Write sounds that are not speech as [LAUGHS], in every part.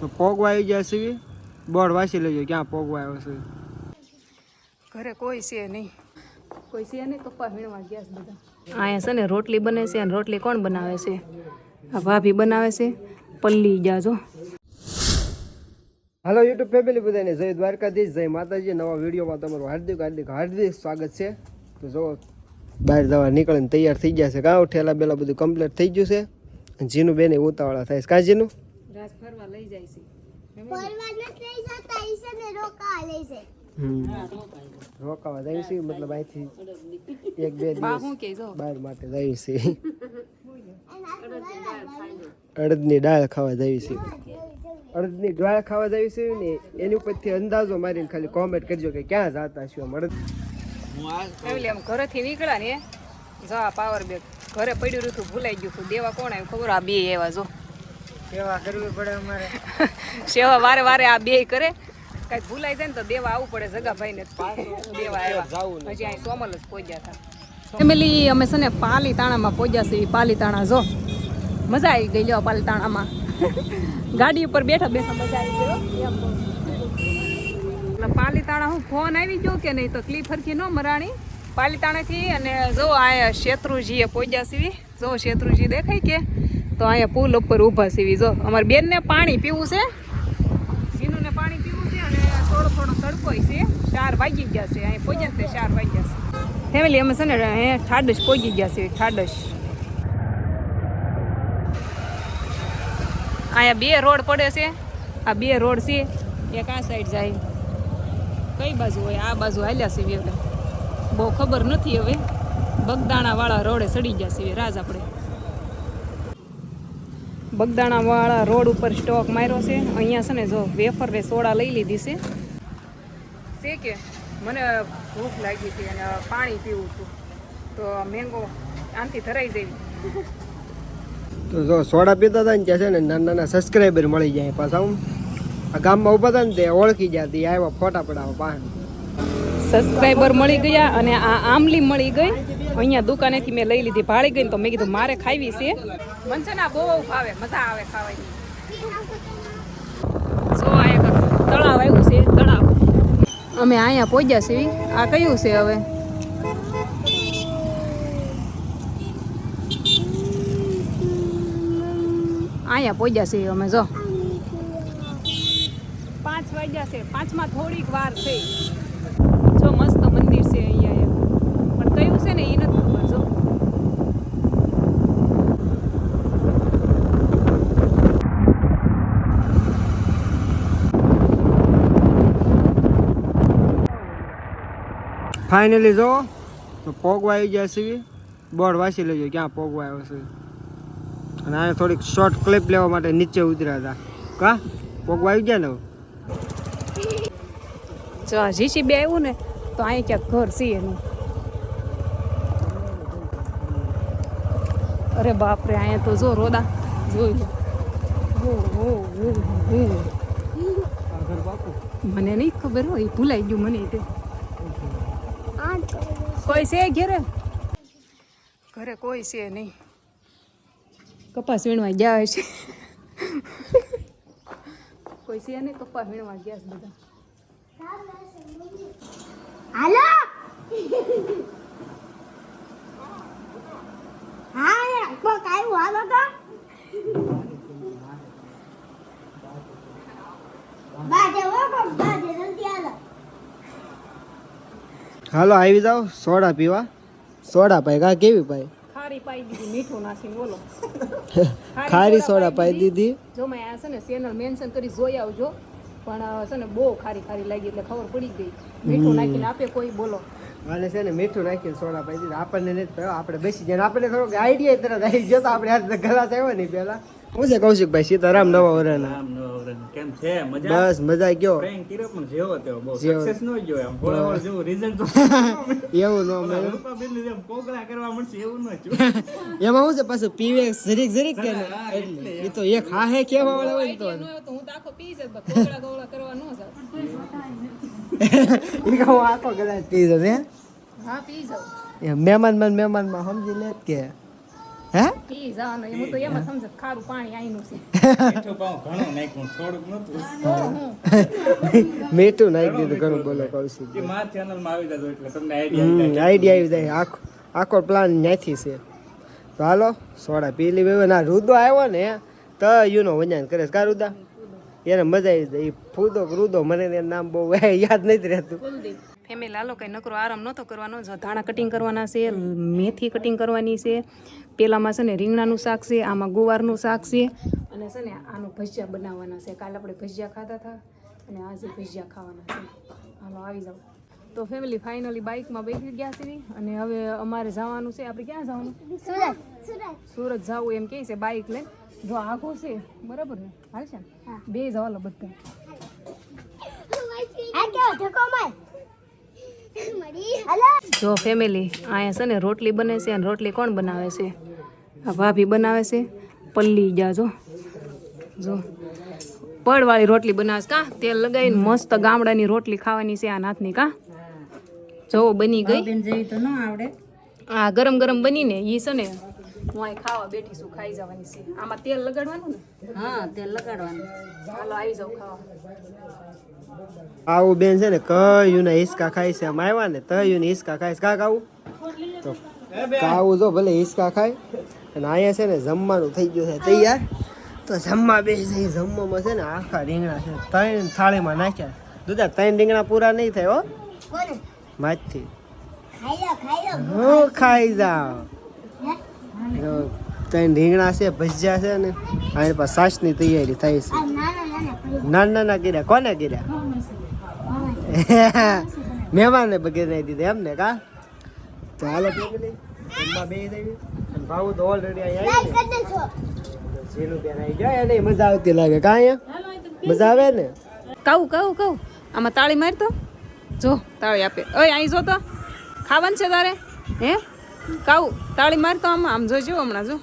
તો પોગવા આવી ગયા છે બોર્ડ વાંચી લેજો ક્યાં પોગવા આવ્યો છે? ઘરે કોઈ છે નહીં. કોઈ છે નહીં? કપ્પા વીણવા ગયા છે બધા. અહીંયા છે ને રોટલી બને છે અને રોટલી કોણ બનાવે છે? આ ભાભી બનાવે છે. પલ્લી જાજો હાલો યુટ્યુબ ફેમિલી બધાને. જય દ્વારકાધીશ જય માતાજી. નવા વિડીયોમાં તમારું હાર્દિક હાર્દિક હાર્દિક સ્વાગત છે. તો જો બહાર જવા નીકળીને તૈયાર થઈ ગયા છે. કાં ઠેલા બેલા બધું કમ્પ્લીટ થઈ ગયું છે. જીનું બેને ઉતાવળા થાય છે. કાં જીનું? રાસ ફરવા લઈ જાય છે. હમ. રોકાવા જાય. છે મતલબ અહીંથી એક બે બા દિવસ હું કે જો? બહાર માટે જાય છે. અડદની દાળ ખાવા જાય છે. અડદની દાળ ખાવા જાય છે ને એની ઉપરથી અંદાજો મારીને ખાલી કોમેન્ટ કરજો કે ક્યાં જાતા છો અડદ. આમ ઘરેથી નીકળ્યા ને જા પાવર બેગ ઘરે પડ્યું રહ્યું હતું ભૂલાઈ ગયું દેવા કોણ આવ્યું ખબર? આ બે એવા જો. સેવા કરવી પડે અમારે. સેવા વારે વારે આ બે કરે. કઈ ભૂલાઈ જાય ને તો દેવા આવવું પડે જગાભાઈ ને દેવા આવ્યા. હજી અહીં સોમલ જ પહોંચ્યા હતા. ફેમિલી અમે છે ને પાલીતાણામાં પહોંચ્યા છીએ. પાલીતાણા જો. મજા આવી ગઈ લ્યો પાલીતાણામાં. [LAUGHS] ગાડી ઉપર બેઠા બેઠા મજા આવી ગયો એટલે પાલીતાણા હું ફોન આવી ગયો કે નહીં તો ક્લિપ હરખી ન મરાણી. પાલીતાણાથી અને જો આ શેત્રુજીએ પહોંચ્યા છીએ. જો શેત્રુજી દેખાય કે? તો અહીંયા પુલ ઉપર ઊભા સીવી જો, અમારી બેનને પાણી પીવું છે. જીનુને પાણી પીવું છે અને થોડો થોડો તડકોય છે. ચાર વાગી ગયા છે. અહીં પહોંચ્યા તે ચાર વાગ્યા છે. ફેમિલી, અમે છે ને અહીંયા ઠાડસ પહોંચી ગયા છે ઠાડસ. અહીંયા બે રોડ પડે છે. આ બે રોડ છે. એક આ સાઈડ જાય. કઈ બાજુ હોય? આ બાજુ હાલ્યા છે હવે બહુ ખબર નથી હવે. બગદાણા વાળા રોડે ચડી ગયા છે રાજ આપણે. બગદાણા વાળા રોડ ઉપર સ્ટોક માર્યો છે. અહીંયા છે ને જો વેફર ને સોડા લઈ લીધી છે. છે કે? મને ભૂખ લાગી હતી અને પાણી પીવું હતું તો મેંગો આનથી ધરાઈ જઈ તો જો સોડા પીતા હતા ને ત્યાં છે ને નાના નાના સબસ્ક્રાઈબર મળી જાય પાછા હું. આ ગામમાં ઊભા હતા ને તે ઓળખી જતી આવ્યા ફોટા પડાવવા પાસે સબસ્ક્રાઈબર મળી ગયા અને આ આમલી મળી ગઈ. અહીંયા દુકાનેથી મેં લઈ લીધી, ભાળી ગઈ તો મેં કીધું, મારે ખાવી છે. મને છે ને બહુ ભાવે, મજા આવે ખાવાની. જો આ તળાવ આવ્યું છે, તળાવ. અમે અહીંયા પહોંચ્યા છીએ. આ કયું છે હવે? અહીંયા પહોંચ્યા છીએ અમે, જો. પાંચ વાગ્યા છે, પાંચમાં થોડીક વાર છે જો મસ્ત મંદિર છે અહીંયા એક પણ કયું છે ને એ નથી ખબર જો ફાઇનલી જો પોગવા આવી ગયા છે. બોર્ડ વાંચી લેજો ક્યાં પોગવા આવ્યો છે. અને આને થોડીક શોર્ટ ક્લિપ લેવા માટે નીચે ઉતર્યા હતા. કા? પોગવા આવી ગયા ને? જો આ જીસીબી આવ્યું ને તો અહીં ક્યાંક ઘર છે એનું. અરે બાપરે અહીંયા તો જો રોદા જોઈ લો. મને નહીં ખબર હોય ભૂલાઈ ગયું મને તે. કોઈ છે ઘરે? ઘરે કોઈ છે નહીં. કપાસ વીણવા ગયા છે કોઈ છે નહીં? કપાસ વીણવા ગયા છે બધા. હાલો હા યાર કોક આવ્યું હાલો તો બાજે હો કોક બાજે જલ્દી હાલો હાલો આવી જાઓ. સોડા પીવા. સોડા પાઈ. કા કેવી પાઈ? ખારી પાઈ દીધી મીઠું નાખીને બોલો. [LAUGHS] ખારી સોડા પાઈ દીધી. જો મેં આ છે ને ચેનલ મેન્શન કરી જોઈ આવજો. પણ છે ને બહુ ખારી ખારી લાગી એટલે ખબર પડી ગઈ. મીઠું નાખીને આપે કોઈ બોલો. અને છે ને મીઠું નાખીને સોડા પાઈ દીધી. આપણને નથી આપણે બેસી જાય આપણને થોડોક આઈડિયા તરત આવી ગયો તો આપણે હાથ ગલાસ આવ્યો નહીં પેલા હું છે કૌશિકભાઈ? સીતારામ નવા વરના. કેમ છે? મજા? બસ મજા ગયો. પ્રેન્ક કર્યો પણ જેવો તેવો. બહુ સક્સેસ નો ગયો એમ થોડા વાર જેવું રિઝલ્ટ [LAUGHS] એવું નો મળ્યું રૂપા બેન જેમ કોકરા કરવા મળશે એવું ન થયું [LAUGHS] એમાં હું છે પાછું પીવે જરીક જરીક કે એટલે એ તો એક હા હે કેવા વાળા હોય તો. ન હોય તો હું તો આખો પી જ ગોળા ગોળા કરવા ન જાઉં. [LAUGHS] એ કહો આખો કદાચ પી જશે હા? પી જાઉં. મહેમાન મહેમાનમાં સમજી લેત કે. હે? ઈ જવાનું હું તો એમ જ ખારું પાણી આઈનું છે. મીઠું પાઉં ઘણું નાખ્યું થોડુંક નતું મીઠું નાખી દીધું ઘણું બોલો કૌશિક કે મારા ચેનલમાં આવી જતો એટલે તમને આઈડિયા આઈડિયા આવી જાય. આખો આખો પ્લાન ત્યાંથી છે. તો હાલો સોડા પી લી હવે. ના રુદો આવ્યો ને તો યુનો વંજાન કરે કા રુદા? એને મજા આવી જાય. ફૂદો રુદો મને એનું નામ બહુ [LAUGHS] યાદ નથી રહેતું. ફેમિલી હાલો કંઈ નકરો આરામ નહોતો કરવાનો. જો ધાણા કટિંગ કરવાના છે મેથી કટિંગ કરવાની છે. પેલામાં છે ને રીંગણાનું શાક છે આમાં ગુવારનું શાક છે. અને છે ને આનું ભજીયા બનાવવાના છે. કાલે આપણે ભજીયા ખાતા હતા અને આજે ભજીયા ખાવાના છે. હાલો આવી જાઓ. તો ફેમિલી ફાઇનલી બાઇકમાં બેસી ગયા છે. અને હવે અમારે જવાનું છે. આપણે ક્યાં જવાનું? સુરત. જવું એમ કહે છે બાઇક લઈને. જો આખો છે. બરાબર ને હાલ છે બે જવાલો બધા આ કેવો ધક્કો માર મરી હલો જો ફેમિલી અહીંયા છે ને રોટલી બને છે અને રોટલી કોણ બનાવે છે? આ ભાભી બનાવે છે. પલ્લી જા જો. જો. પડવાળી રોટલી બનાવે કા? તેલ લગાવીને મસ્ત ગામડાની રોટલી ખાવાની છે આ નાથની કા? જો બની ગઈ. આ ગરમ ગરમ બનીને ઈ છે ને હું અહીં ખાવા બેઠી છું ખાઈ જવાની છે. આમાં તેલ લગાડવાનું ને? હા તેલ લગાડવાનું. ચાલો આવી જાઉં ખાવા. આવું બેન છે ને કયું ને હિસકા ખાય છે આમ આવ્યા ને તયું ને હિસકા ખાય છે. આવું? કાવું તો કાવું જો ભલે હિસકા ખાય. અને અહીંયા છે ને જમવાનું થઈ ગયું છે તૈયાર. તો જમવા બેસી જમવામાં છે ને આખા રીંગણા છે ત્રણ થાળીમાં નાખ્યા. દુધા ત્રણ રીંગણા પૂરા નહીં થાય હો. લો હું ખાઈ જાવ ત્રણ રીંગણા છે ભજીયા છે ને આની પાસે સાસની તૈયારી થાય છે. નાના નાના કર્યા. કોને કર્યા? [LAUGHS] મહેમાને નહીં દીધા એમ ને કા ચાલો ભાવ તો ઓલરેડી અહીંયા મજા આવતી લાગે. કા મજા આવે ને? કહું કહું કહું આમાં તાળી મારતો? જો, તાળી આપે. ઓય, અહીં જો તો. છે તારે? હે? કાઉ, તાળી મારતો આમાં? આમ જોજો હમણાં, જો.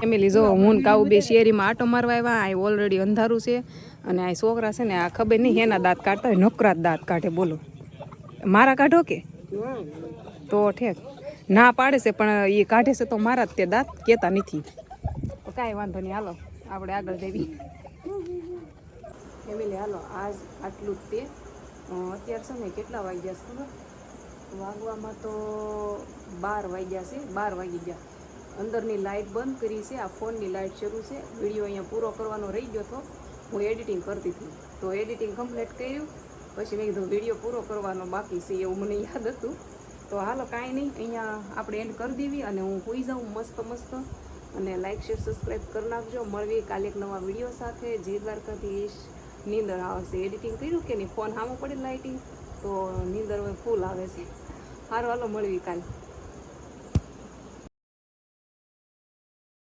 ફેમિલી જો, હું કાઉ બે શેરીમાં આટો મારવા આવ્યા. અહીં ઓલરેડી અંધારું છે. અને આ છોકરા છે ને, આ ખબર નહીં એના દાંત કાઢતા હોય નોકરા દાંત કાઢે, બોલો. મારા કાઢો કે? તો ઠેક. ના પાડે છે, પણ એ કાઢે છે તો મારા જ તે દાંત કહેતા નથી. કાંઈ વાંધો નહીં, હાલો, આપણે આગળ દેવી ફેમિલી, હાલો, આજ આટલું જ તે. અત્યારે છે ને કેટલા વાગ્યા છે ખબર? વાગવામાં તો બાર વાગ્યા છે, બાર વાગી ગયા. અંદરની લાઇટ બંધ કરી છે, આ ફોનની લાઇટ શરૂ છે. વીડિયો અહીંયા પૂરો કરવાનો રહી ગયો હતો હું એડિટિંગ કરતી હતી. તો એડિટિંગ કમ્પ્લીટ કર્યું. પછી મેં કીધું, વીડિયો પૂરો કરવાનો બાકી છે, એવું મને યાદ હતું. તો હાલો, કાંઈ નહીં. અહીંયા આપણે એન્ડ કરી દેવી અને હું હોઈ જાઉં મસ્ત મસ્ત. અને લાઇક શેર સબસ્ક્રાઈબ કરી નાખજો. મળવી કાલે એક નવા વીડિયો સાથે. જે દ્વારકાધીશ. નીંદર આવશે. એડિટિંગ કર્યું કે નહીં? ફોન સામો પડે લાઇટિંગ તો નીંદર ફૂલ આવે છે. સારું હાલો, મળવી કાલે.